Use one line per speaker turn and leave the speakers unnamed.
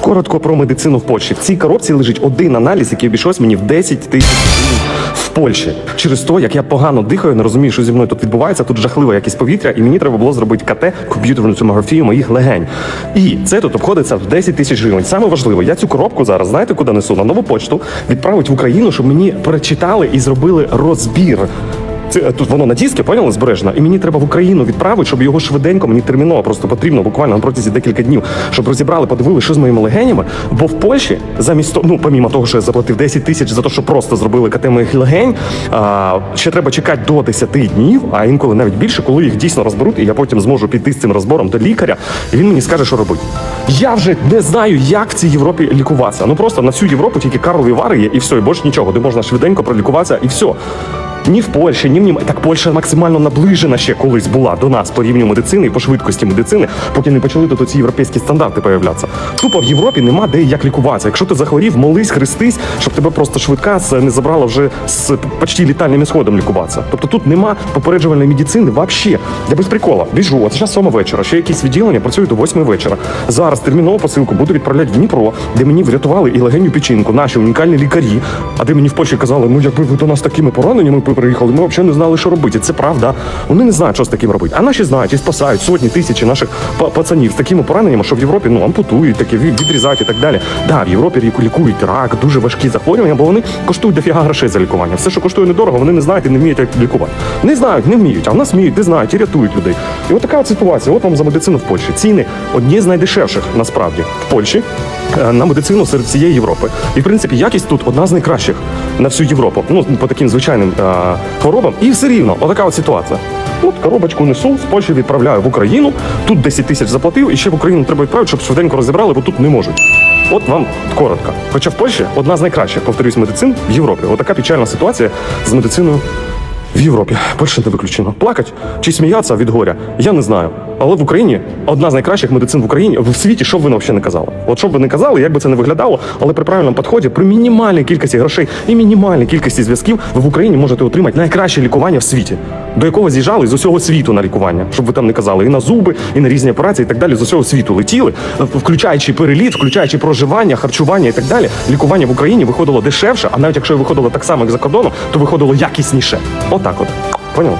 Коротко про медицину в Польщі. В цій коробці лежить один аналіз, який обійшовся мені в 10 тисяч в Польщі. Через те, як я погано дихаю, не розумію, що зі мною тут відбувається. Тут жахлива якість повітря, і мені треба було зробити КТ, комп'ютерну томографію моїх легень. І це тут обходиться в 10 тисяч гривень. Саме важливо, я цю коробку зараз знаєте, куди несу? На нову почту відправить в Україну, щоб мені перечитали і зробили розбір. Це е, тут воно на диски, поняли, збережено, і мені треба в Україну відправити, щоб його швиденько, мені терміново просто потрібно, буквально на протязі декілька днів, щоб розібрали, подивили, що з моїми легенями. Бо в Польщі, замість того, ну помімо того, що я заплатив 10 тисяч за те, що просто зробили КТ моїх легень, а, ще треба чекати до 10 днів, а інколи навіть більше, коли їх дійсно розберуть, і я потім зможу піти з цим розбором до лікаря, і він мені скаже, що робити. Я вже не знаю, як в цій Європі лікуватися. Ну просто на всю Європу тільки Карлові вари є, і все, і більше нічого, де можна швиденько пролікуватися, і все. Ні в Польщі, ні в Німеччині. Так Польща максимально наближена ще колись була до нас по рівню медицини і по швидкості медицини, поки не почали тут ці європейські стандарти появлятися. Тупо в Європі нема де як лікуватися. Якщо ти захворів, молись, хрестись, щоб тебе просто швидка не забрала вже з почти літальним ісходом лікуватися. Тобто тут нема попереджувальної медицини взагалі. Я без прикола. Біжу, от зараз сьома вечора, ще якісь відділення працюють до восьми вечора. Зараз термінову посилку буду відправляти в Дніпро, де мені врятували і легеню печінку, наші унікальні лікарі. А де мені в Польщі казали, ну якби ви до нас такими пораненнями приїхали, ми взагалі не знали, що робити. Це правда. Вони не знають, що з таким робити. А наші знають і спасають сотні тисячі наших па- пацанів з такими пораненнями, що в Європі ну ампутують, таке від- відрізають і так далі. Да, в Європі лікують рак, дуже важкі захворювання, бо вони коштують дофіга грошей за лікування. Все, що коштує недорого, вони не знають і не вміють як лікувати. Не знають, не вміють, а в нас вміють, не знають і рятують людей. І от така от ситуація. От вам за медицину в Польщі. Ціни одні з найдешевших насправді в Польщі е, на медицину серед всієї Європи. І в принципі якість тут одна з найкращих на всю Європу. Ну по таким звичайним е, хворобам. І все рівно, отака от ситуація. От коробочку несу, з Польщі відправляю в Україну. Тут 10 тисяч заплатив, і ще в Україну треба відправити, щоб швиденько розібрали, бо тут не можуть. От вам коротко. Хоча в Польщі одна з найкращих, повторюсь, медицин в Європі. Отака печальна ситуація з медициною в Європі. Польща не виключено. Плакать чи сміятися від горя, я не знаю. Але в Україні одна з найкращих медицин в Україні в світі, що б ви взагалі не казали. От що б ви не казали, як би це не виглядало, але при правильному підході, при мінімальній кількості грошей і мінімальній кількості зв'язків, ви в Україні можете отримати найкраще лікування в світі, до якого з'їжджали з усього світу на лікування, щоб ви там не казали, і на зуби, і на різні операції, і так далі. З усього світу летіли, включаючи переліт, включаючи проживання, харчування і так далі. Лікування в Україні виходило дешевше, а навіть якщо виходило так само, як за кордоном, то виходило якісніше. Отак от. Поняв?